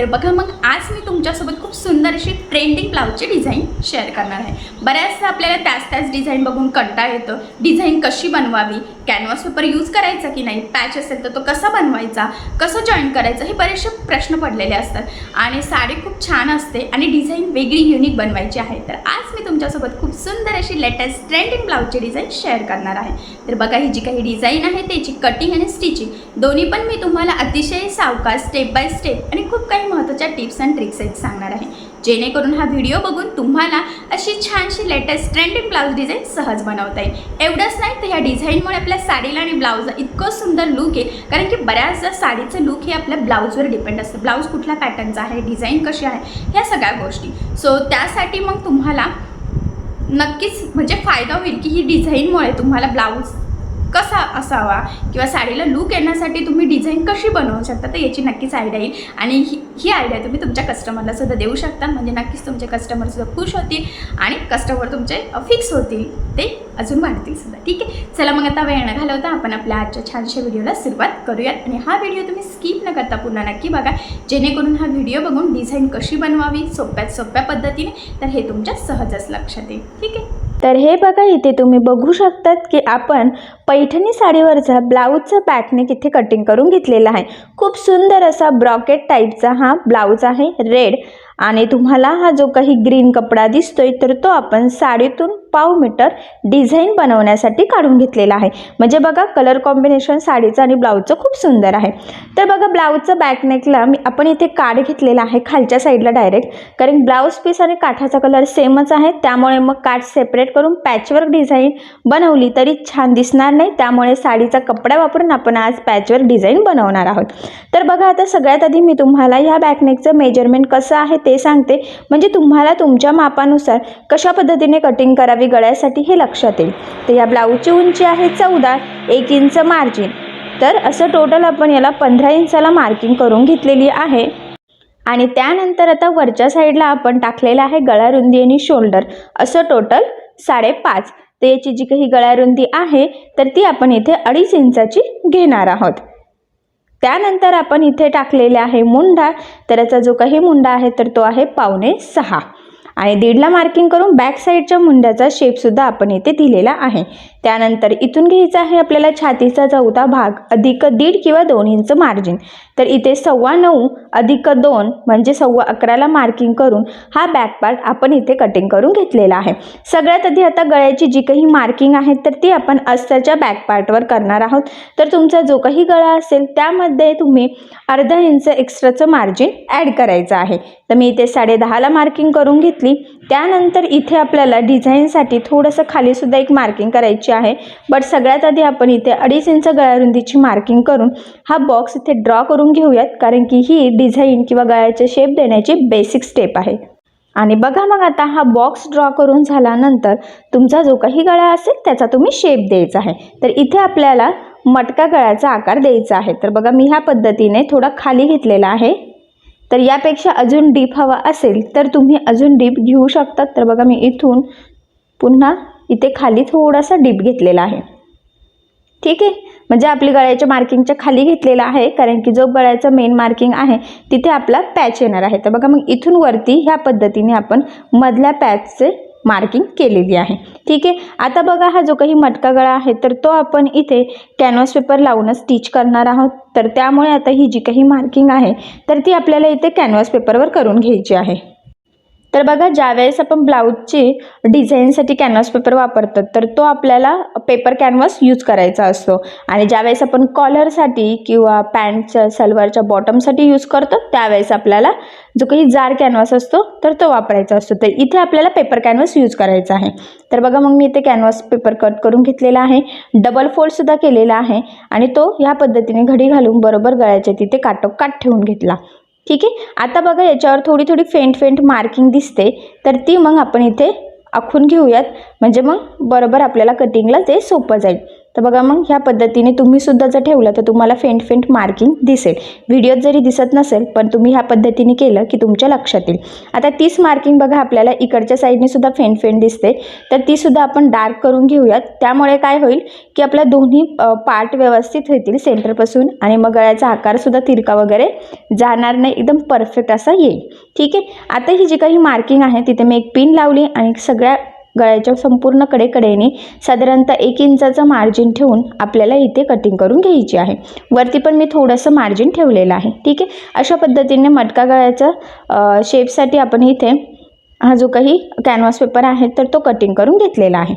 तर बघा मग आज मी तुमच्यासोबत खूप सुंदर अशी ट्रेंडिंग ब्लाऊजची डिझाईन शेअर करणार आहे. बऱ्याचदा आपल्याला त्याच त्याच डिझाईन बघून कंटाळ येतो. डिझाईन कशी बनवावी? कॅनव्हास पेपर यूज करायचा की नाही? पॅच असेल तर तो कसा बनवायचा? कसं जॉईन करायचं? हे बरेचसे प्रश्न पडलेले असतात. आणि साडी खूप छान असते आणि डिझाईन वेगळी युनिक बनवायची आहे. तर आज मी तुमच्यासोबत खूप सुंदर अशी लेटेस्ट ट्रेंडिंग ब्लाऊजची डिझाईन शेअर करणार आहे. तर बघा ही जी काही डिझाईन आहे त्याची कटिंग आणि स्टिचिंग दोन्ही पण मी तुम्हाला अतिशय सावकाश स्टेप बाय स्टेप आणि खूप काही महत्त्वाच्या टिप्स अँड ट्रिक्स आहेत सांगणार आहे. जेणेकरून हा व्हिडिओ बघून तुम्हाला अशी छानशी लेटेस्ट ट्रेंडिंग ब्लाऊज डिझाईन सहज बनवता येईल. एवढंच नाही तर ह्या डिझाईनमुळे आपल्या साडीला आणि ब्लाऊजला इतकं सुंदर लुक येईल कारण की बऱ्याचदा साडीचं लुक हे आपल्या ब्लाऊजवर डिपेंड असतं. ब्लाऊज कुठल्या पॅटर्नचा आहे डिझाईन कशी आहे ह्या सगळ्या गोष्टी. सो त्यासाठी मग तुम्हाला नक्कीच म्हणजे फायदा होईल की ही डिझाईनमुळे तुम्हाला ब्लाऊज कसा असावा किंवा साडीला लूक येण्यासाठी तुम्ही डिझाईन कशी बनवू शकता तर याची नक्कीच आयडिया येईल. आणि ही ही आयडिया तुम्ही तुमच्या कस्टमरला सुद्धा देऊ शकता. म्हणजे नक्कीच तुमचे कस्टमरसुद्धा खुश होतील आणि कस्टमर तुमचे फिक्स होतील. ते अजून वाढतील सुद्धा. ठीक आहे? चला मग आता वेळ न घालवता आपण आपल्या आजच्या छानशा व्हिडिओला सुरुवात करूयात. आणि हा व्हिडिओ तुम्ही स्किप न करता पुन्हा नक्की बघा. जेणेकरून हा व्हिडिओ बघून डिझाईन कशी बनवावी सोप्यात सोप्या पद्धतीने तर हे तुमच्या सहजच लक्षात येईल. ठीक आहे? तर हे बघा इथे तुम्ही बघू शकतात की आपण पैठणी साडीवरचा ब्लाऊजचा बॅकनेक इथे कटिंग करून घेतलेला आहे. खूप सुंदर असा ब्रॉकेट टाईपचा हा ब्लाऊज आहे रेड आणि तुम्हाला हा जो काही ग्रीन कपडा दिसतोय तर तो आपण साडीतून पाव मीटर डिझाईन बनवण्यासाठी काढून घेतलेला आहे. म्हणजे बघा कलर कॉम्बिनेशन साडीचं आणि ब्लाऊजचं खूप सुंदर आहे. तर बघा ब्लाऊजचं बॅकनेकला मी आपण इथे काठ घेतलेला आहे खालच्या साईडला डायरेक्ट कारण ब्लाऊज पीस आणि काठाचा कलर सेमच आहे. त्यामुळे मग काठ सेपरेट करून पॅचवर्क डिझाईन बनवली तरी छान दिसणार नाही. त्यामुळे साडीचा कपडा वापरून आपण आज पॅचवर्क डिझाईन बनवणार आहोत. तर बघा आता सगळ्यात आधी मी तुम्हाला ह्या बॅकनेकचं मेजरमेंट कसं आहे ते सांगते. म्हणजे तुम्हाला तुमच्या मापानुसार कशा पद्धतीने कटिंग करावी गळ्यासाठी हे लक्षात येईल. तर या ब्लाऊजची उंची आहे चौदा एक इंच मार्जिन तर असं टोटल आपण याला पंधरा इंचाला मार्किंग करून घेतलेली आहे. आणि त्यानंतर आता वरच्या साईडला आपण टाकलेलं आहे गळा रुंदी आणि शोल्डर असं टोटल साडेपाच. तर याची जी काही गळा रुंदी आहे तर ती आपण इथे अडीच इंचाची घेणार आहोत. त्यानंतर आपण इथे टाकलेले आहे मुंडा. तर याचा जो काही मुंडा आहे तर तो आहे पावणे सहा. आणि दीडला मार्किंग करून बॅक साईडच्या मुंड्याचा शेपसुद्धा आपण इथे दिलेला आहे. त्यानंतर इथून घ्यायचा आहे आपल्याला छातीचा चौथा भाग अधिक दीड किंवा दोन इंच मार्जिन तर इथे सव्वा नऊ अधिक दोन म्हणजे सव्वा अकराला मार्किंग करून हा बॅक पार्ट आपण इथे कटिंग करून घेतलेला आहे. सगळ्यात आधी आता गळ्याची जी काही मार्किंग आहे तर ती आपण अस्तरच्या बॅक पार्टवर करणार आहोत. तर तुमचा जो काही गळा असेल त्यामध्ये तुम्ही अर्धा इंच एक्स्ट्राचं मार्जिन ॲड करायचं आहे. तर मी इथे साडेदहाला मार्किंग करून घेतली. त्यानंतर इथे आपल्याला डिझाईनसाठी थोडंसं खालीसुद्धा एक मार्किंग करायची आहे. बट सगळ्यात आधी आपण इथे अडीच इंच गळ्यारुंदीची मार्किंग करून हा बॉक्स इथे ड्रॉ करून घेऊयात कारण की ही डिझाईन किंवा गळ्याचे शेप देण्याची बेसिक स्टेप आहे. आणि बघा मग आता हा बॉक्स ड्रॉ करून झाल्यानंतर तुमचा जो काही गळा असेल त्याचा तुम्ही शेप द्यायचा आहे. तर इथे आपल्याला मटका गळ्याचा आकार द्यायचा आहे. तर बघा मी ह्या पद्धतीने थोडा खाली घेतलेला आहे. तर यापेक्षा अजून डीप हवा असेल तर तुम्ही अजून डीप घेऊ शकतात तर बघा मी इथून पुन्हा इथे खाली थोडासा डीप घेतलेला आहे. ठीक आहे? म्हणजे आपली गळ्याच्या मार्किंगच्या खाली घेतलेला आहे कारण की जो गळ्याचं मेन मार्किंग आहे तिथे आपला पॅच येणार आहे. तर बघा मग इथून वरती ह्या पद्धतीने आपण मधल्या पॅचचे मार्किंग केलेली आहे. ठीक आहे? आता बघा हा जो काही मटका गळा आहे तर तो आपण इथे कॅनव्हास पेपर लावूनच स्टिच करणार आहोत. तर त्यामुळे आता ही जी काही मार्किंग आहे तर ती आपल्याला इथे कॅनव्हास पेपरवर करून घ्यायची आहे. तर बघा ज्यावेळेस आपण ब्लाऊजची डिझाईनसाठी कॅनव्हास पेपर वापरतो तर तो आपल्याला पेपर कॅनव्हास यूज करायचा असतो. आणि ज्यावेळेस आपण कॉलरसाठी किंवा पॅन्टच्या सलवारच्या बॉटमसाठी यूज करतो त्यावेळेस आपल्याला जो काही जाड कॅनव्हास असतो तर तो वापरायचा असतो. तर इथे आपल्याला पेपर कॅनव्हास यूज करायचा आहे. तर बघा मग मी इथे कॅनव्हास पेपर कट करून घेतलेला आहे. डबल फोल्डसुद्धा केलेला आहे. आणि तो ह्या पद्धतीने घडी घालून बरोबर गळ्याच्या तिथे काटोकाट ठेवून घेतला. ठीक आहे? आता बघा याच्यावर थोडी थोडी फेंट फेंट मार्किंग दिसते. तर ती मग आपण इथे आखून घेऊयात. म्हणजे मग बरोबर आपल्याला कटिंगला ते सोपं जाईल. तर बघा मग ह्या पद्धतीने तुम्हीसुद्धा जर ठेवलं तर तुम्हाला फेंट फेंट मार्किंग दिसेल. व्हिडिओत जरी दिसत नसेल पण तुम्ही ह्या पद्धतीने केलं की तुमच्या लक्षात येईल. आता तीच मार्किंग बघा आपल्याला इकडच्या साईडने सुद्धा फेंट फेंट दिसते. तर तीसुद्धा आपण डार्क करून घेऊयात. त्यामुळे काय होईल की आपल्या दोन्ही पार्ट व्यवस्थित होतील सेंटरपासून आणि मग गळ्याचा आकारसुद्धा तिरका वगैरे जाणार नाही. एकदम परफेक्ट असा येईल. ठीक आहे? आता ही जी काही मार्किंग आहे तिथे मी एक पिन लावली आणि सगळ्या गळ्याच्या संपूर्ण कडेकडेने साधारणतः एक इंचाचं मार्जिन ठेवून आपल्याला इथे कटिंग करून घ्यायची आहे. वरती पण मी थोडंसं मार्जिन ठेवलेलं आहे. ठीक आहे? अशा पद्धतीने मटका गळ्याचा शेपसाठी आपण इथे हा जो काही कॅनव्हास पेपर आहे तर तो कटिंग करून घेतलेला आहे.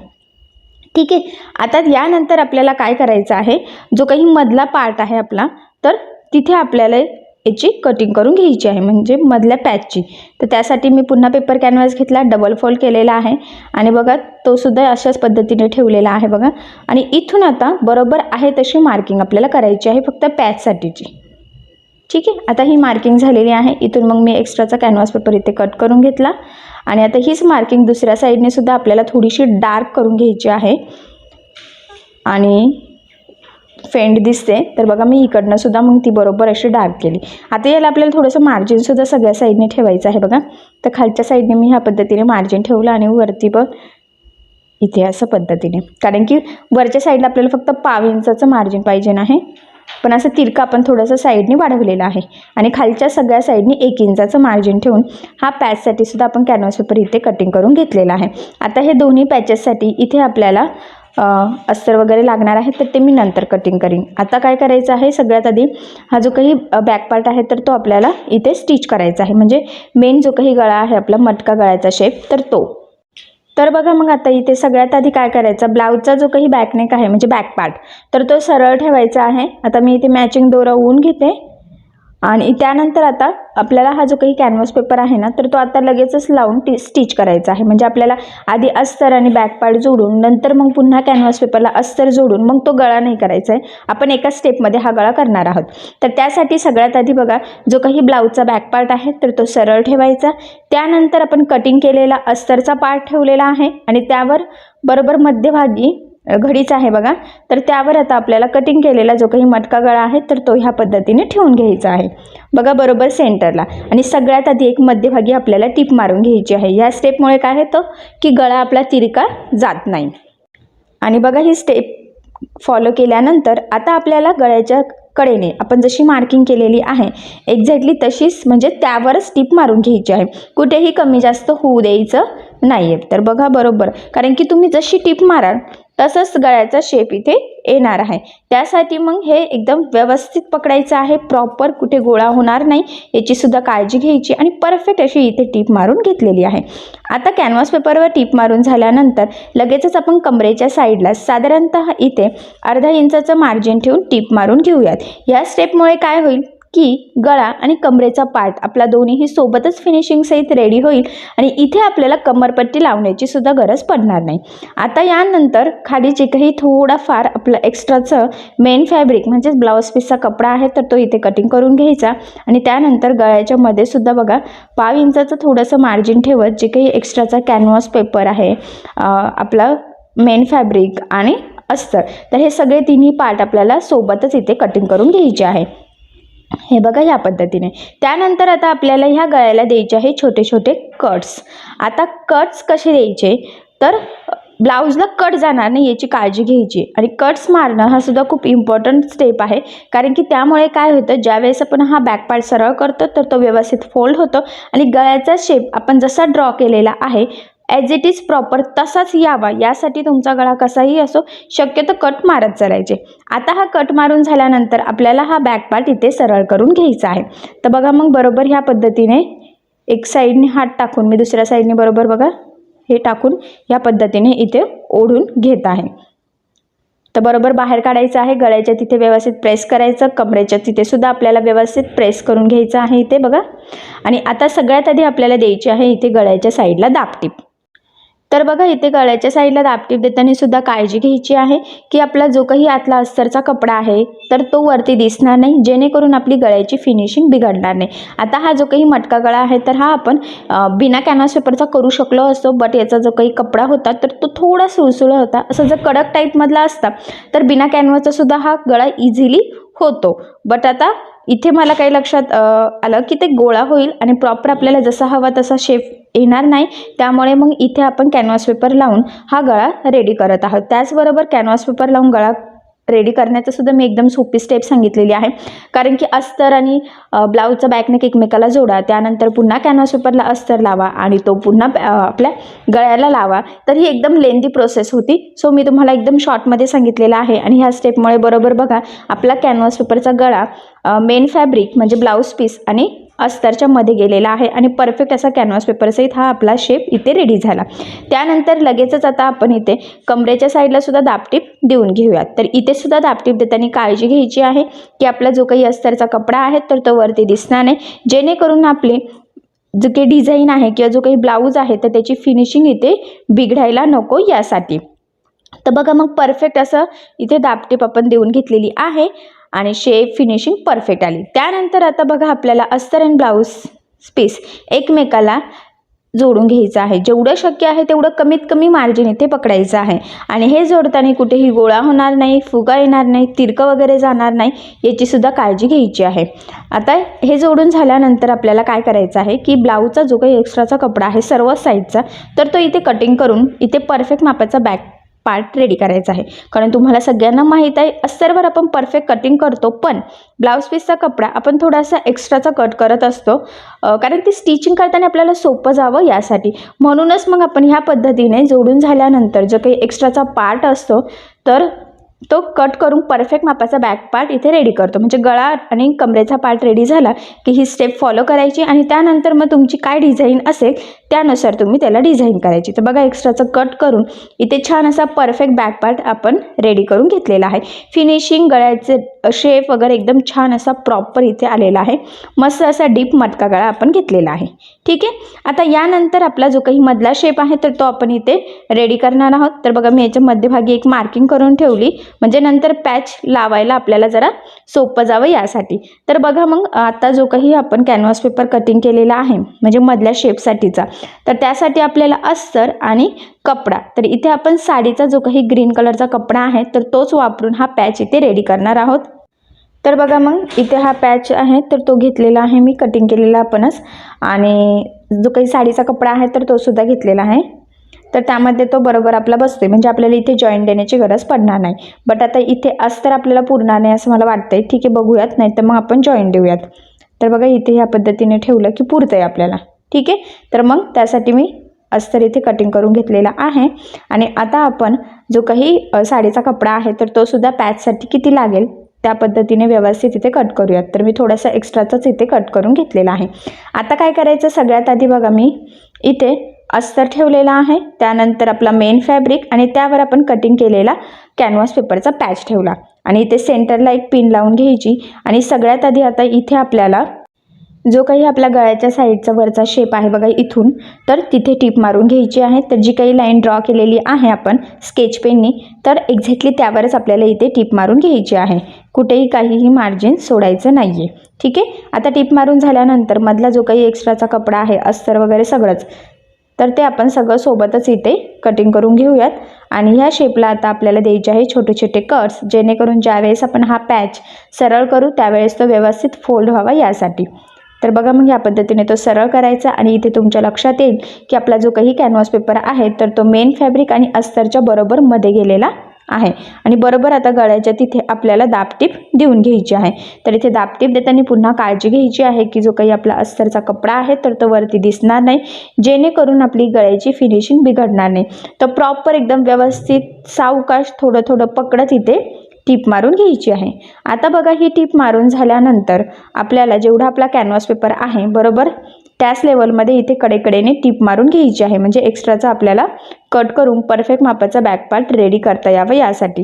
ठीक आहे? आता यानंतर आपल्याला काय करायचं आहे? जो काही मधला पार्ट आहे आपला तर तिथे आपल्याला याची कटिंग करून घ्यायची आहे म्हणजे मधल्या पॅचची तर त्यासाठी मी पुन्हा पेपर कॅनव्हास घेतला डबल फोल्ड केलेला आहे. आणि बघा तो सुद्धा अशाच पद्धतीने ठेवलेला आहे बघा. आणि इथून आता बरोबर आहे तशी मार्किंग आपल्याला करायची आहे फक्त पॅचसाठीची ठीक आहे? आता ही मार्किंग झालेली आहे. इथून मग मी एक्स्ट्राचा कॅनव्हास पेपर इथे कट करून घेतला. आणि आता हीच मार्किंग दुसऱ्या साईडने सुद्धा आपल्याला थोडीशी डार्क करून घ्यायची आहे. आणि फेंड दिसते तर बघा मी इकडनं सुद्धा मग ती बरोबर अशी डार्क केली. आता याला आपल्याला थोडंसं मार्जिनसुद्धा सगळ्या साईडने ठेवायचं आहे बघा. तर खालच्या साईडने मी ह्या पद्धतीने मार्जिन ठेवलं आणि वरती बघ इथे असं पद्धतीने. कारण की वरच्या साईडला आपल्याला फक्त पाव इंचाचं मार्जिन पाहिजे आहे पण असं तिरका आपण थोडंसं साईडने वाढवलेलं आहे. आणि खालच्या सगळ्या साईडने एक इंचाचं मार्जिन ठेवून हा पॅचसाठी सुद्धा आपण कॅनव्हास पेपर इथे कटिंग करून घेतलेला आहे. आता हे दोन्ही पॅचेससाठी इथे आपल्याला अस्तर वगैरे लागणार आहे तर ते मी नंतर कटिंग करीन. आता काय करायचं आहे सगळ्यात आधी हा जो काही बॅक पार्ट आहे तर तो आपल्याला इथे स्टिच करायचा आहे. म्हणजे मेन जो काही गळा आहे आपला मटका गळ्याचा शेप तर तो. तर बघा मग आता इथे सगळ्यात आधी काय करायचं ब्लाऊजचा जो काही बॅकनेक आहे म्हणजे बॅक पार्ट तर तो सरळ ठेवायचा आहे. आता मी इथे मॅचिंग दोरा ऊन घेते. आणि त्यानंतर आता आपल्याला हा जो काही कॅनव्हास पेपर आहे ना तर तो आता लगेचच लावून टी स्टिच करायचा आहे. म्हणजे आपल्याला आधी अस्तर आणि बॅक पार्ट जोडून नंतर मग पुन्हा कॅनव्हास पेपरला अस्तर जोडून मग तो गळा नाही करायचा आहे. आपण एका स्टेपमध्ये हा गळा करणार आहोत. तर त्यासाठी सगळ्यात आधी बघा जो काही ब्लाऊजचा बॅक पार्ट आहे तर तो सरळ ठेवायचा. त्यानंतर आपण कटिंग केलेला अस्तरचा पार्ट ठेवलेला आहे. आणि त्यावर बरोबर मध्यभागी घडीच आहे बघा. तर त्यावर आता आपल्याला कटिंग केलेला जो काही मटका गळा आहे तर तो ह्या पद्धतीने ठेवून घ्यायचा आहे. बघा बरोबर सेंटरला आणि सगळ्यात आधी एक मध्यभागी आपल्याला टीप मारून घ्यायची आहे. ह्या स्टेपमुळे काय होतं? की गळा आपला तिरका जात नाही. आणि बघा ही स्टेप फॉलो केल्यानंतर आता आपल्याला गळ्याच्या कडेने आपण जशी मार्किंग केलेली आहे एक्झॅक्टली तशीच म्हणजे त्यावरच टीप मारून घ्यायची आहे. कुठेही कमी जास्त होऊ द्यायचं नाही आहे तर बघा बरोबर. कारण की तुम्ही जशी टीप माराल तसंच गळ्याचा शेप इथे येणार आहे. त्यासाठी मग हे एकदम व्यवस्थित पकडायचं आहे. प्रॉपर कुठे गोळा होणार नाही याची सुद्धा काळजी घ्यायची आणि परफेक्ट अशी इथे टीप मारून घेतलेली आहे. आता कॅनव्हास पेपरवर टीप मारून झाल्यानंतर लगेचच आपण कमरेच्या साईडला साधारणतः इथे अर्धा इंचाचं मार्जिन ठेवून टीप मारून घेऊयात. या स्टेपमुळे काय होईल? की गळा आणि कमरेचा पार्ट आपला दोन्हीही सोबतच फिनिशिंग सहित रेडी होईल आणि इथे आपल्याला कमरपट्टी लावण्याची सुद्धा गरज पडणार नाही. आता यानंतर खाली जे काही थोडाफार आपलं एक्स्ट्राचं मेन फॅब्रिक म्हणजेच ब्लाऊज पीसचा कपडा आहे तर तो इथे कटिंग करून घ्यायचा. आणि त्यानंतर गळ्याच्या मध्ये सुद्धा बघा पाव इंचाचं थोडंसं मार्जिन ठेवत जे काही एक्स्ट्राचा कॅनव्हास पेपर आहे आपला मेन फॅब्रिक आणि अस्तर. तर हे सगळे तिन्ही पार्ट आपल्याला सोबतच इथे कटिंग करून घ्यायचे आहे. हे बघा ह्या पद्धतीने. त्यानंतर आता आपल्याला ह्या गळ्याला द्यायचे आहे छोटे छोटे कट्स आता कट्स कसे द्यायचे? तर ब्लाऊजला कट जाणार नाही याची काळजी घ्यायची. आणि कट्स मारणं हा सुद्धा खूप इम्पॉर्टंट स्टेप आहे. कारण की त्यामुळे काय होतं ज्यावेळेस आपण हा बॅक पार्ट सरळ करतो तर तो व्यवस्थित फोल्ड होतो. आणि गळ्याचा शेप आपण जसा ड्रॉ केलेला आहे ॲज इट इज प्रॉपर तसाच यावा. यासाठी तुमचा गळा कसाही असो शक्यतो कट मारत चालायचे. आता हा कट मारून झाल्यानंतर आपल्याला हा बॅक पार्ट इथे सरळ करून घ्यायचा आहे. तर बघा मग बरोबर ह्या पद्धतीने एक साईडने हात टाकून मी दुसऱ्या साईडने बरोबर बघा हे टाकून ह्या पद्धतीने इथे ओढून घेत आहे. तर बरोबर बाहेर काढायचं आहे गळ्याच्या तिथे व्यवस्थित प्रेस करायचं कमरेच्या तिथे सुद्धा आपल्याला व्यवस्थित प्रेस करून घ्यायचं आहे इथे बघा. आणि आता सगळ्यात आधी आपल्याला द्यायची आहे इथे गळ्याच्या साईडला दाबटीप तर बघा इथे गळ्याच्या साईडला दापटीप देताना सुद्धा काळजी घ्यायची आहे की आपला जो काही आतला अस्तरचा कपडा आहे तर तो वरती दिसणार नाही जेणेकरून आपली गळ्याची फिनिशिंग बिघडणार नाही. आता हा जो काही मटका गळा आहे तर हा आपण बिना कॅनव्हास पेपरचा करू शकलो असतो बट याचा जो काही कपडा होता तर तो थोडा सुळसुळा होता. असं जर कडक टाईपमधला असता तर बिना कॅनव्हाचा सुद्धा हा गळा इझिली होतो. बट आता इथे मला काही लक्षात आलं की ते गोळा होईल आणि प्रॉपर आपल्याला जसा हवा तसा शेप येणार नाही. त्यामुळे मग इथे आपण कॅनव्हास पेपर लावून हा गळा रेडी करत आहोत. त्याचबरोबर कॅनव्हास पेपर लावून गळा रेडी करण्याचं सुद्धा मी एकदम सोपी स्टेप सांगितलेली आहे. कारण की अस्तर आणि ब्लाऊजचा बॅकनेक एकमेकाला जोडा त्यानंतर पुन्हा कॅनव्हास पेपरला अस्तर लावा आणि तो पुन्हा आपल्या गळ्याला लावा. तर ही एकदम लेंदी प्रोसेस होती. सो मी तुम्हाला एकदम शॉर्टमध्ये सांगितलेलं आहे आणि ह्या स्टेपमुळे बरोबर बघा आपला कॅनव्हास पेपरचा गळा मेन फॅब्रिक म्हणजे ब्लाऊज पीस आणि अस्तरच्या मध्ये गेलेला आहे आणि परफेक्ट असा कॅनव्हास पेपरसहित हा आपला शेप इथे रेडी झाला. त्यानंतर लगेचच आता आपण इथे कमरेच्या साईडला सुद्धा दापटीप देऊन घेऊयात. तर इथे सुद्धा दापटीप देताना काळजी घ्यायची आहे की आपला जो काही अस्तरचा कपडा आहे तर तो वरती दिसणार नाही. जेणेकरून आपली जो काही डिझाईन आहे किंवा जो काही ब्लाऊज आहे तर त्याची फिनिशिंग इथे बिघडायला नको यासाठी. तर बघा मग परफेक्ट असं इथे दापटीप आपण देऊन घेतलेली आहे आणि शेप फिनिशिंग परफेक्ट आली. त्यानंतर आता बघा आपल्याला अस्तर अँड ब्लाऊज स्पेस एकमेकाला जोडून घ्यायचं आहे. जेवढं शक्य आहे तेवढं कमीत कमी मार्जिन इथे पकडायचं आहे. आणि हे जोडताना कुठेही गोळा होणार नाही फुगा येणार नाही तिरकं वगैरे जाणार नाही याची सुद्धा काळजी घ्यायची आहे. आता हे जोडून झाल्यानंतर आपल्याला काय करायचं आहे की ब्लाऊजचा जो काही एक्स्ट्राचा कपडा आहे सर्व साईजचा तर तो इथे कटिंग करून इथे परफेक्ट मापाचा बॅक पार्ट रेडी करायचा आहे. कारण तुम्हाला सगळ्यांना माहीत आहे अस्तरवर आपण परफेक्ट कटिंग करतो पण ब्लाऊज पीसचा कपडा आपण थोडासा एक्स्ट्राचा कट करत असतो. कारण ती स्टिचिंग करताना आपल्याला सोपं जावं यासाठी. म्हणूनच मग आपण ह्या पद्धतीने जोडून झाल्यानंतर जो काही एक्स्ट्राचा पार्ट असतो तर तो कट करून परफेक्ट मापाचा बॅक पार्ट इथे रेडी करतो. म्हणजे गळा आणि कमरेचा पार्ट रेडी झाला की ही स्टेप फॉलो करायची आणि त्यानंतर मग तुमची काय डिझाईन असेल त्यानुसार तुम्ही त्याला डिझाईन करायची. तर बघा एक्स्ट्राचं कट करून इथे छान असा परफेक्ट बॅक पार्ट आपण रेडी करून घेतलेला आहे. फिनिशिंग गळ्याचे शेप वगैरे एकदम छान असा प्रॉपर इथे आलेला आहे. मस्त असा डीप मटका गळा आपण घेतलेला आहे. ठीक आहे? आता यानंतर आपला जो काही मधला शेप आहे तर तो आपण इथे रेडी करणार आहोत. तर बघा मी याच्या मध्यभागी एक मार्किंग करून ठेवली. म्हणजे नंतर पॅच लावायला आपल्याला जरा सोपं जावं यासाठी. तर बघा मग आता जो काही आपण कॅनव्हास पेपर कटिंग केलेला आहे म्हणजे मधल्या शेपसाठीचा तर त्यासाठी आपल्याला अस्तर आणि कपडा. तर इथे आपण साडीचा जो काही ग्रीन कलरचा कपडा आहे तर तोच वापरून हा पॅच इथे रेडी करणार आहोत. तर बघा मग इथे हा पॅच आहे तर तो घेतलेला आहे मी कटिंग केलेला आपणच. आणि जो काही साडीचा कपडा आहे तर तो सुद्धा घेतलेला आहे. तर त्यामध्ये तो बरोबर आपला बसतोय. म्हणजे आपल्याला इथे जॉईंट देण्याची गरज पडणार नाही. बट आता इथे अस्तर आपल्याला पुरणार नाही असं मला वाटतंय. ठीक आहे बघूयात. नाही तर मग आपण जॉईंट देऊयात. तर बघा इथे ह्या पद्धतीने ठेवलं की पुरतं आहे आपल्याला. ठीक आहे? तर मग त्यासाठी मी अस्तर इथे कटिंग करून घेतलेला आहे. आणि आता आपण जो काही साडीचा कपडा आहे तर तो सुद्धा पॅचसाठी किती लागेल? त्या पद्धतीने व्यवस्थित इथे कट करूयात. तर मी थोडासा एक्स्ट्राचाच इथे कट करून घेतलेला आहे. आता काय करायचं? सगळ्यात आधी बघा मी इथे अस्तर ठेवलेला आहे. त्यानंतर आपला मेन फॅब्रिक आणि त्यावर आपण कटिंग केलेला कॅनव्हास पेपरचा पॅच ठेवला. आणि इथे सेंटरला एक पिन लावून घ्यायची. आणि सगळ्यात आधी आता इथे आपल्याला जो काही आपल्या गळ्याच्या साईडचा वरचा शेप आहे बघा इथून तर तिथे टीप मारून घ्यायची आहे. तर जी काही लाईन ड्रॉ केलेली आहे आपण स्केच पेननी तर एक्झॅक्टली त्यावरच आपल्याला इथे टीप मारून घ्यायची आहे. कुठेही काहीही मार्जिन सोडायचं नाही आहे ठीक आहे? आता टीप मारून झाल्यानंतर मधला जो काही एक्स्ट्राचा कपडा आहे अस्तर वगैरे सगळंच तर ते आपण सगळं सोबतच इथे कटिंग करून घेऊयात. आणि ह्या शेपला आता आपल्याला द्यायचे आहे छोटे छोटे कट्स जेणेकरून ज्यावेळेस आपण हा पॅच सरळ करू त्यावेळेस तो व्यवस्थित फोल्ड व्हावा यासाठी. तर बघा मग या पद्धतीने तो सरळ करायचा आणि इथे तुमच्या लक्षात येईल की आपला जो काही कॅनव्हास पेपर आहे तर तो मेन फॅब्रिक आणि अस्तरच्या बरोबर मध्ये गेलेला आहे. आणि बरोबर आता गळ्याच्या तिथे आपल्याला दाबटीप देऊन घ्यायची आहे. तर इथे दाबटीप देताना पुन्हा काळजी घ्यायची आहे की जो काही आपला अस्तरचा कपडा आहे तर तो वरती दिसणार नाही. जेणेकरून आपली गळ्याची फिनिशिंग बिघडणार नाही. तर प्रॉपर एकदम व्यवस्थित सावकाश थोडं थोडं पकडत इथे टीप मारून घ्यायची आहे. आता बघा ही टीप मारून झाल्यानंतर आपल्याला जेवढा आपला कॅनव्हास पेपर आहे बरोबर? त्याच लेवलमध्ये इथे कडेकडेने टीप मारून घ्यायची आहे. म्हणजे एक्स्ट्राचा आपल्याला कट करून परफेक्ट मापाचा बॅक पार्ट रेडी करता यावं यासाठी.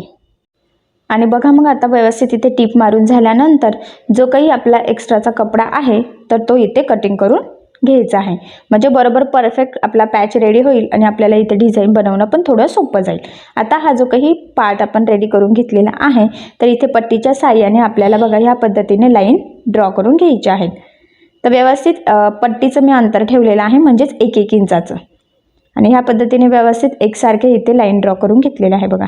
आणि बघा मग आता व्यवस्थित इथे टीप मारून झाल्यानंतर जो काही आपला एक्स्ट्राचा कपडा आहे तर तो इथे कटिंग करून घ्यायचा आहे. म्हणजे बरोबर परफेक्ट आपला पॅच रेडी होईल आणि आपल्याला इथे डिझाईन बनवणं पण थोडं सोपं जाईल. आता हा जो काही पार्ट आपण रेडी करून घेतलेला आहे तर इथे पट्टीच्या साह्याने आपल्याला बघा ह्या पद्धतीने लाईन ड्रॉ करून घ्यायची आहेत. तर व्यवस्थित पट्टीचं मी अंतर ठेवलेलं आहे म्हणजेच एक एक इंचाचं. आणि ह्या पद्धतीने व्यवस्थित एकसारखे इथे लाईन ड्रॉ करून घेतलेलं आहे बघा.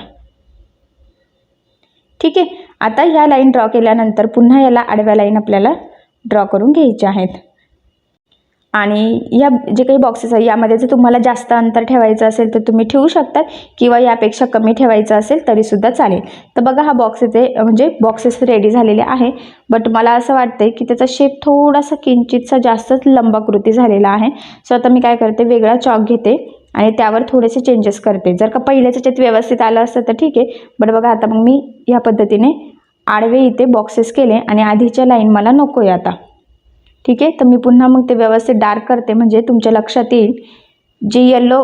ठीक आहे आता ह्या लाईन ड्रॉ केल्यानंतर पुन्हा याला आडव्या लाईन आपल्याला ड्रॉ करून घ्यायच्या आहेत. आणि या जे काही बॉक्सेस आहे यामध्ये जर तुम्हाला जास्त अंतर ठेवायचं असेल तर तुम्ही ठेवू शकतात किंवा यापेक्षा कमी ठेवायचं असेल तरीसुद्धा चालेल. तर बघा हा बॉक्स इथे म्हणजे बॉक्सेस रेडी झालेले आहे. बट मला असं वाटतं की त्याचा शेप थोडासा किंचितसा जास्तच लंबाकृती झालेला आहे. सो आता मी काय करते वेगळा चॉक घेते आणि त्यावर थोडेसे चेंजेस करते. जर का पहिल्याच याच्यात व्यवस्थित आलं असतं तर ठीक आहे. बट बघा आता मग मी ह्या पद्धतीने आडवे इथे बॉक्सेस केले आणि आधीच्या लाईन मला नको आहे आता. ठीक आहे? तर मी पुन्हा मग ते व्यवस्थित डार्क करते. म्हणजे तुमच्या लक्षात येईल. जे येल्लो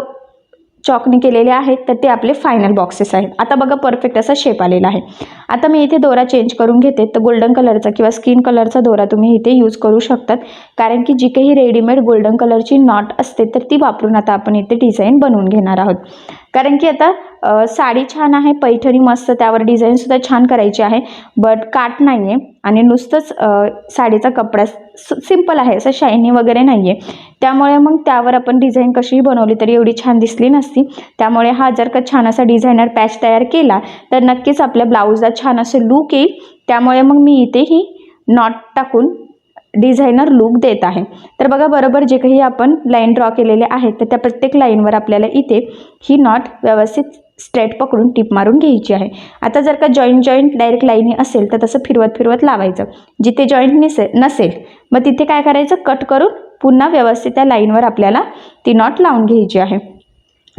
चॉकने केलेले आहेत तर ते आपले फायनल बॉक्सेस आहेत. आता बघा परफेक्ट असा शेप आलेला आहे. आता मी इथे दोरा चेंज करून घेते. तर गोल्डन कलरचा किंवा स्किन कलरचा दोरा तुम्ही इथे यूज करू शकतात. कारण की जी काही रेडीमेड गोल्डन कलरची नॉट असते तर ती वापरून आता आपण इथे डिझाईन बनवून घेणार आहोत. कारण की आता साडी छान आहे पैठणी मस्त त्यावर डिझाईनसुद्धा छान करायची आहे बट काट नाही आहे आणि नुसतंच साडीचा कपडा सिंपल आहे असं शायनी वगैरे नाही आहे त्यामुळे मग त्यावर आपण डिझाईन कशीही बनवली तरी एवढी छान दिसली नसती. त्यामुळे हा जर का छान असा डिझायनर पॅच तयार केला तर नक्कीच आपल्या ब्लाऊजला छान असं लूक येईल. त्यामुळे मग मी इथे ही नॉट टाकून डिझायनर लूक देत आहे. तर बघा बरोबर जे काही आपण लाईन ड्रॉ केलेले आहेत तर त्या प्रत्येक लाईनवर आपल्याला इथे ही नॉट व्यवस्थित स्ट्रेट पकडून टिप मारून घ्यायची आहे. आता जर का जॉईंट जॉईंट डायरेक्ट लाईनी असेल तर तसं फिरवत फिरवत लावायचं. जिथे जॉईंट नसेल नसेल मग तिथे काय करायचं? कट करून पुन्हा व्यवस्थित त्या लाईनवर आपल्याला ती नॉट लावून घ्यायची आहे.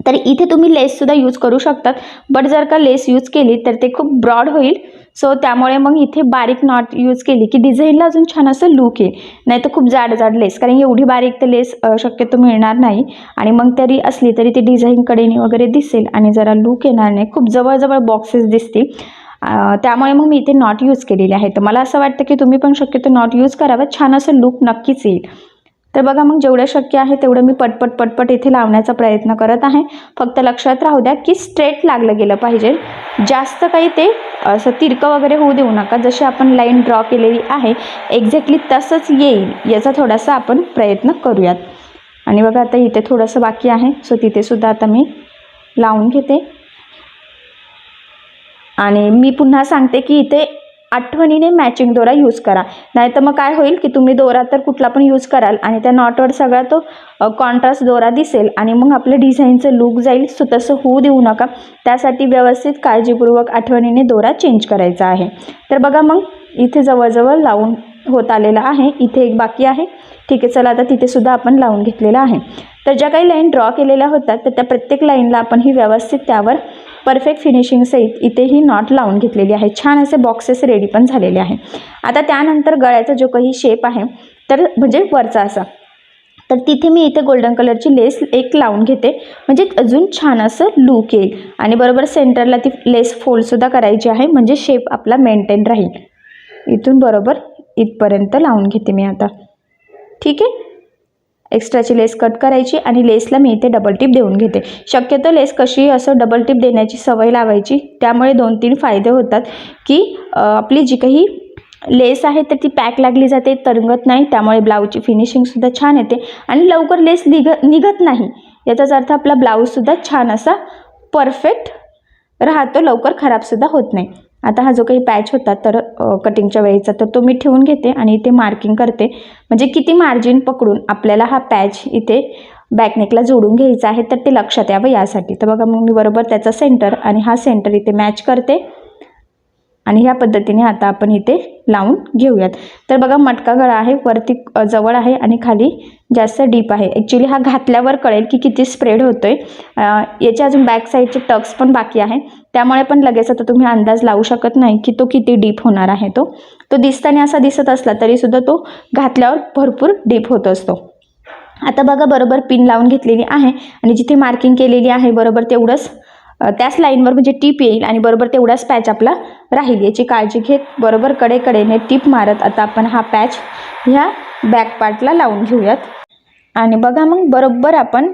तर इथे तुम्ही लेससुद्धा यूज करू शकतात. बट जर का लेस यूज केली तर ते खूप ब्रॉड होईल. सो त्यामुळे मग इथे बारीक नॉट यूज केली की डिझाईनला अजून छान असं लूक येईल. नाही तर खूप जाड जाड लेस कारण एवढी बारीक तर लेस शक्यतो मिळणार नाही. आणि मग तरी असली तरी ती डिझाईन कडेने वगैरे दिसेल आणि जरा लूक येणार नाही. खूप जवळजवळ बॉक्सेस दिसतील. त्यामुळे मग मी इथे नॉट यूज केलेली आहे. तर मला असं वाटतं की तुम्ही पण शक्यतो नॉट यूज करावं. छान असं लूक नक्कीच येईल. तर बघा मग जेवढं शक्य आहे तेवढं मी पटपट पटपट इथे लावण्याचा प्रयत्न करत आहे. फक्त लक्षात राहू द्या की स्ट्रेट लागलं गेलं पाहिजे. जास्त काही ते असं तिरकं वगैरे होऊ देऊ नका. जशी आपण लाईन ड्रॉ केलेली आहे एक्झॅक्टली तसंच येईल. याचा थोडासा आपण प्रयत्न करूयात. आणि बघा आता इथे थोडंसं बाकी आहे. सो तिथेसुद्धा आता मी लावून घेते. आणि मी पुन्हा सांगते की इथे आठवणीने मॅचिंग दोरा यूज करा. नाही तर मग काय होईल की तुम्ही दोरा तर कुठला पण यूज कराल आणि त्या नॉटवर सगळा तो कॉन्ट्रास्ट दोरा दिसेल आणि मग आपलं डिझाईनचं लूक जाईल. सो तसं होऊ देऊ नका. त्यासाठी व्यवस्थित काळजीपूर्वक आठवणीने दोरा चेंज करायचा आहे. तर बघा मग इथे जवळजवळ लावून होत आलेला आहे. इथे एक बाकी आहे. ठीक आहे चला आता तिथेसुद्धा आपण लावून घेतलेलं आहे. तर ज्या काही लाईन ड्रॉ केलेल्या होत्या तर त्या प्रत्येक लाईनला आपण ही व्यवस्थित त्यावर परफेक्ट फिनिशिंग सहित इथे ही नॉट लावून घेतलेली आहे. छान असे बॉक्सेस रेडी पण झालेले आहे. आता त्यानंतर गळ्याचा जो काही शेप आहे तर म्हणजे वरचा असा. तर तिथे मी इथे गोल्डन कलरची लेस एक लावून घेते. म्हणजे अजून छान असं लूक येईल. आणि बरोबर सेंटरला ती लेस फोल्डसुद्धा करायची आहे. म्हणजे शेप आपला मेंटेन राहील. इथून बरोबर इथपर्यंत लावून घेते मी आता. ठीक आहे? एक्स्ट्राची लेस कट करायची आणि लेसला मी इथे डबल टिप देऊन घेते. शक्यतो लेस कशी असं डबल टिप देण्याची सवय लावायची त्यामुळे दोन तीन फायदे होतात की आपली जी काही लेस आहे तर ती पॅक लागली जाते तरंगत नाही त्यामुळे ब्लाऊजची फिनिशिंगसुद्धा छान येते आणि लवकर लेस निघ निघत नाही. याचाच अर्थ आपला ब्लाऊजसुद्धा छान असा परफेक्ट राहतो लवकर खराबसुद्धा होत नाही. आता हा जो काही पॅच होता तर कटिंगच्या वेळेचा तर तो मी ठेवून घेते आणि इथे मार्किंग करते. म्हणजे किती मार्जिन पकडून आपल्याला हा पॅच इथे बॅकनेकला जोडून घ्यायचा आहे तर ते लक्षात यावं यासाठी. तर बघा मग मी बरोबर त्याचा सेंटर आणि हा सेंटर इथे मॅच करते. आणि ह्या पद्धतीने आता आपण इथे लावून घेऊयात. तर बघा मटका गळा आहे वरती जवळ आहे आणि खाली जास्त डीप आहे. ॲक्च्युली हा घातल्यावर कळेल की किती स्प्रेड होतोय. याचे अजून बॅक साईडचे टक्स पण बाकी आहे. त्यामुळे पण लगेच आता तुम्ही अंदाज लावू शकत नाही की तो किती डीप होणार आहे तो. तो दिसताना असा दिसत असला तरीसुद्धा तो घातल्यावर भरपूर डीप होत असतो. आता बघा बरोबर पिन लावून घेतलेली आहे आणि जिथे मार्किंग केलेली आहे बरोबर तेवढंच त्याच लाईनवर म्हणजे टीप येईल आणि बरोबर तेवढाच पॅच आपला राहील. याची काळजी घेत बरोबर कडेकडेने टीप मारत आता आपण हा पॅच ह्या बॅक पार्टला लावून घेऊयात. आणि बघा मग बरोबर आपण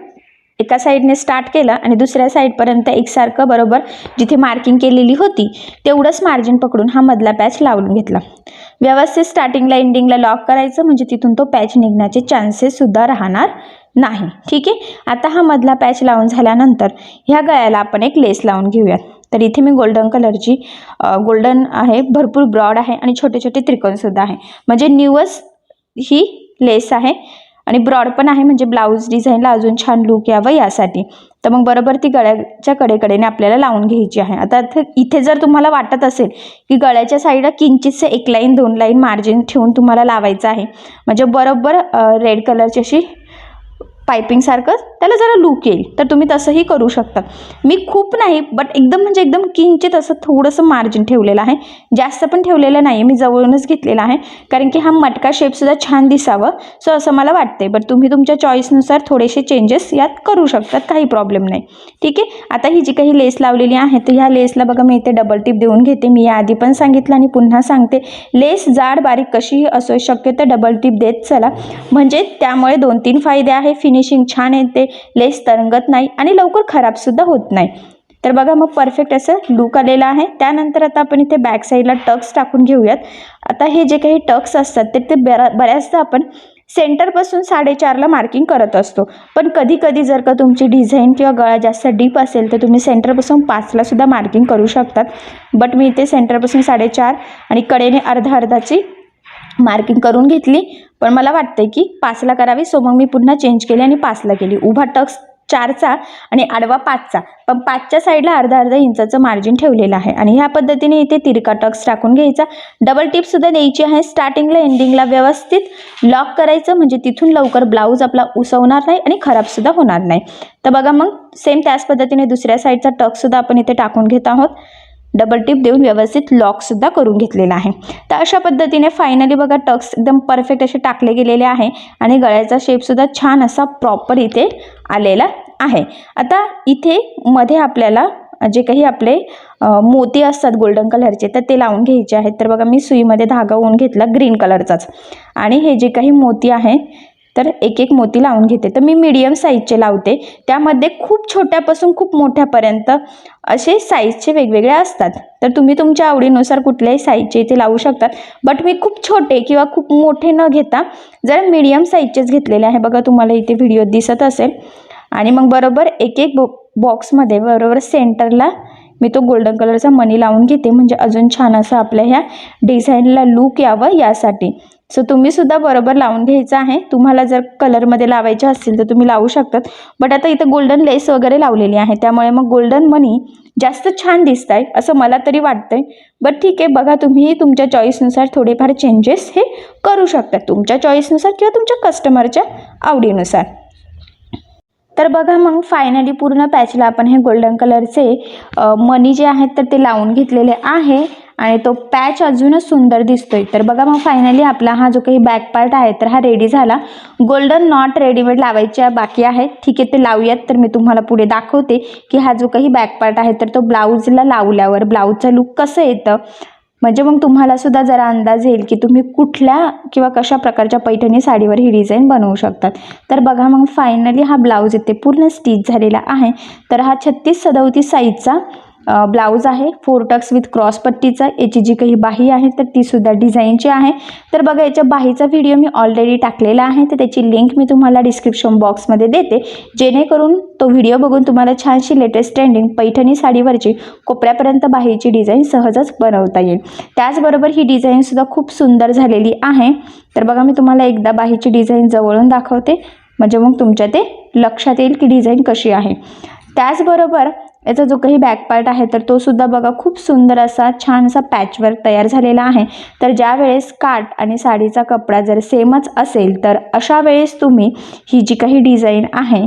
एका साईडने स्टार्ट केलं आणि दुसऱ्या साईडपर्यंत एकसारखं बरोबर जिथे मार्किंग केलेली होती तेवढंच मार्जिन पकडून हा मधला पॅच लावून घेतला. व्यवस्थित स्टार्टिंगला एंडिंगला लॉक करायचं म्हणजे तिथून तो पॅच निघण्याचे चान्सेससुद्धा राहणार नाही. ठीक आहे? आता हा मधला पॅच लावून झाल्यानंतर ह्या गळ्याला आपण एक लेस लावून घेऊयात. तर इथे मी गोल्डन कलरची गोल्डन आहे भरपूर ब्रॉड आहे आणि छोटे छोटे त्रिकोणसुद्धा आहे. म्हणजे न्यूअस ही लेस आहे आणि ब्रॉड पण आहे म्हणजे ब्लाऊज डिझाईनला अजून छान लुक यावं यासाठी. तर मग बरोबर ती गळ्याच्या कडेकडेने आपल्याला लावून घ्यायची आहे. आता इथे- इथे जर तुम्हाला वाटत असेल की गळ्याच्या साईडला किंचितसे एक लाईन दोन लाईन मार्जिन ठेवून तुम्हाला लावायचं आहे म्हणजे बरोबर रेड कलरची अशी पायपिंगसारखं त्याला जरा लूक येईल. तर तुम्ही तसंही करू शकता. मी खूप नाही बट एकदम म्हणजे एकदम किंचित असं थोडंसं मार्जिन ठेवलेलं आहे. जास्त पण ठेवलेलं नाही मी जवळूनच घेतलेला आहे. कारण की हा मटका शेपसुद्धा छान दिसावं. सो असं मला वाटते बट तुम्ही तुमच्या चॉईसनुसार थोडेसे चेंजेस यात करू शकतात. काही प्रॉब्लेम नाही. ठीक आहे? आता ही जी काही लेस लावलेली आहे तर ह्या लेसला बघा मी इथे डबल टिप देऊन घेते. मी आधी पण सांगितलं आणि पुन्हा सांगते. लेस जाड बारीक कशीही असो शक्यतो डबल टिप देत चला. म्हणजे त्यामुळे दोन तीन फायदे आहे. फिनिशिंग छान येते लेस तरंगत नाही आणि लवकर खराबसुद्धा होत नाही. तर बघा मग परफेक्ट असं लूक आलेलं आहे. त्यानंतर आता आपण इथे बॅक साईडला टक्स टाकून घेऊयात. आता हे जे काही टक्स असतात ते ते बऱ्या बऱ्याचदा आपण सेंटरपासून साडेचारला मार्किंग करत असतो. पण कधी कधी जर का तुमची डिझाईन किंवा गळा जास्त डीप असेल तर तुम्ही सेंटरपासून पाचला सुद्धा मार्किंग करू शकतात. बट मी इथे सेंटरपासून साडेचार आणि कडेने अर्धा अर्धाची मार्किंग करून घेतली पण मला वाटतं की पाचला करावी सो मग मी पुन्हा चेंज केली आणि पाचला केली. उभा टक्स चारचा आणि आडवा पाचचा. पण पाचच्या साईडला अर्धा अर्धा इंचाचं मार्जिन ठेवलेलं आहे. आणि ह्या पद्धतीने इथे तिरका टक्स टाकून घ्यायचा. डबल टिपसुद्धा द्यायची आहे. स्टार्टिंगला एंडिंगला व्यवस्थित लॉक करायचं. म्हणजे तिथून लवकर ब्लाऊज आपला उसवणार नाही आणि खराबसुद्धा होणार नाही. तर बघा मग सेम त्याच पद्धतीने दुसऱ्या साईडचा टक्ससुद्धा आपण इथे टाकून घेत आहोत. डबल टिप देऊन व्यवस्थित लॉकसुद्धा करून घेतलेला आहे. तर अशा पद्धतीने फायनली बघा टक्स एकदम परफेक्ट असे टाकले गेलेले आहे आणि गळ्याचा शेपसुद्धा छान असा प्रॉपर इथे आलेला आहे. आता इथे मध्ये आपल्याला जे काही आपले मोती असतात गोल्डन कलरचे तर ते लावून घ्यायचे आहेत. तर बघा मी सुईमध्ये धागा होऊन घेतला ग्रीन कलरचाच आणि हे जे काही मोती आहे तर एक एक मोती लावून घेते. तर मी मीडियम साईजचे लावते. त्यामध्ये खूप छोट्यापासून खूप मोठ्यापर्यंत असे साईजचे वेगवेगळे असतात. तर तुम्ही तुमच्या आवडीनुसार कुठल्याही साईजचे इथे लावू शकतात बट मी खूप छोटे किंवा खूप मोठे न घेता जर मीडियम साईजचेच घेतलेले आहे. बघा तुम्हाला इथे व्हिडिओ दिसत असेल. आणि मग बरोबर एक एक बॉ बॉक्समध्ये बरोबर सेंटरला मी तो गोल्डन कलरचा मनी लावून घेते. म्हणजे अजून छान असं आपल्या ह्या डिझाईनला लूक यावं यासाठी. सो तुम्ही सुद्धा बरोबर लावून घ्यायचं आहे. तुम्हाला जर कलरमध्ये लावायचे असतील तर तुम्ही लावू शकतात. बट आता इथं गोल्डन लेस वगैरे लावलेली आहे. त्यामुळे मग गोल्डन मनी जास्त छान दिसत आहे असं मला तरी वाटतंय. बट ठीक आहे बघा तुम्ही तुमच्या चॉईसनुसार थोडेफार चेंजेस हे करू शकतात तुमच्या चॉईसनुसार किंवा तुमच्या कस्टमरच्या आवडीनुसार. तर बघा मग फायनली पूर्ण पॅचला आपण हे गोल्डन कलरचे मनी जे आहेत तर ते लावून घेतलेले आहे. आणि तो पॅच अजूनच सुंदर दिसतोय. तर बघा मग फायनली आपला हा जो काही बॅक पार्ट आहे तर हा रेडी झाला. गोल्डन नॉट रेडीमेड लावायच्या बाकी आहेत. ठीक आहे ते लावूयात. तर मी तुम्हाला पुढे दाखवते की हा जो काही बॅक पार्ट आहे तर तो ब्लाऊजला लावल्यावर ब्लाऊजचं लुक कसं येतं? म्हणजे मग तुम्हाला सुद्धा जरा अंदाज येईल की तुम्ही कुठल्या किंवा कशा प्रकारच्या पैठणी साडीवर ही डिझाईन बनवू शकतात. तर बघा मग फायनली हा ब्लाऊज इथे पूर्ण स्टिच झालेला आहे. तर हा छत्तीस सदोतीस साईजचा ब्लाऊज आहे फोर टक्स विथ क्रॉस पट्टीचा याची जी काही बाही आहे तर ती सुद्धा डिझाईनची आहे. तर बघा याच्या बाहीचा व्हिडिओ मी ऑलरेडी टाकलेला आहे तर त्याची लिंक मी तुम्हाला डिस्क्रिप्शन बॉक्समध्ये देते. जेणेकरून तो व्हिडिओ बघून तुम्हाला छानशी लेटेस्ट ट्रेंडिंग पैठणी साडीवरची कोपऱ्यापर्यंत बाहीची डिझाईन सहजच बनवता येईल. त्याचबरोबर ही डिझाईनसुद्धा खूप सुंदर झालेली आहे. तर बघा मी तुम्हाला एकदा बाहीची डिझाईन जवळून दाखवते. म्हणजे मग तुमच्या ते लक्षात येईल की डिझाईन कशी आहे. त्याचबरोबर याचा जो काही बॅक पार्ट आहे तर तो सुद्धा बघा खूप सुंदर असा छान असा पॅचवर्क तयार झालेला आहे. तर ज्या वेळेस काट आणि साडीचा कपडा जर सेमच असेल तर अशा वेळेस तुम्ही ही जी काही डिझाईन आहे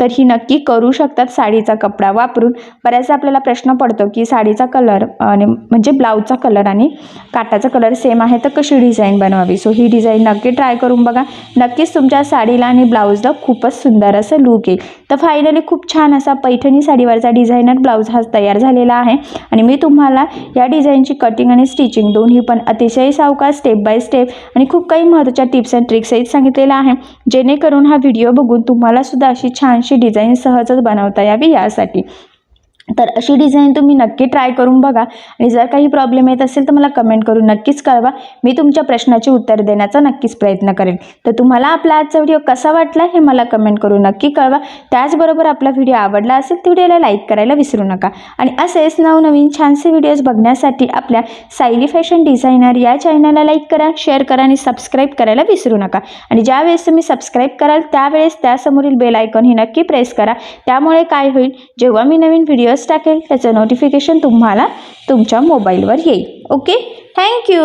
तर ही नक्की करू शकतात साडीचा कपडा वापरून. बऱ्याचदा आपल्याला प्रश्न पडतो की साडीचा कलर आणि म्हणजे ब्लाऊजचा कलर आणि काटाचा कलर सेम आहे तर कशी डिझाईन बनवावी? सो ही डिझाईन नक्की ट्राय करून बघा. नक्कीच तुमच्या साडीला आणि ब्लाऊजला खूपच सुंदर असं लूक येईल. तर फायनली खूप छान असा पैठणी साडीवरचा डिझायनर ब्लाऊज हा तयार झालेला आहे. आणि मी तुम्हाला या डिझाईनची कटिंग आणि स्टिचिंग दोन्ही पण अतिशय सावकाश स्टेप बाय स्टेप आणि खूप काही महत्त्वाच्या टिप्स अँड ट्रिक्सही सांगितलेल्या आहे. जेणेकरून हा व्हिडिओ बघून तुम्हाला सुद्धा अशी छानशी डिझाईन सहजच बनवता यावी यासाठी. तर अशी डिझाईन तुम्ही नक्की ट्राय करून बघा. आणि जर काही प्रॉब्लेम येत असेल तर मला कमेंट करून नक्कीच कळवा. मी तुमच्या प्रश्नाचे उत्तर देण्याचा नक्कीच प्रयत्न करेन. तर तुम्हाला आपला आजचा व्हिडिओ कसा वाटला हे मला कमेंट करून नक्की कळवा. त्याचबरोबर आपला व्हिडिओ आवडला असेल तर व्हिडिओला लाईक करायला विसरू नका. आणि असेच नवनवीन छानसे व्हिडिओज बघण्यासाठी आपल्या सायली फॅशन डिझायनर या चॅनलला लाईक करा शेअर करा आणि सबस्क्राईब करायला विसरू नका. आणि ज्यावेळेस तुम्ही सबस्क्राईब कराल त्यावेळेस त्यासमोरील बेल आयकॉन ही नक्की प्रेस करा. त्यामुळे काय होईल? जेव्हा मी नवीन व्हिडिओज टाकेल त्याचं नोटिफिकेशन तुम्हाला तुमच्या मोबाईलवर येईल. Okay thank you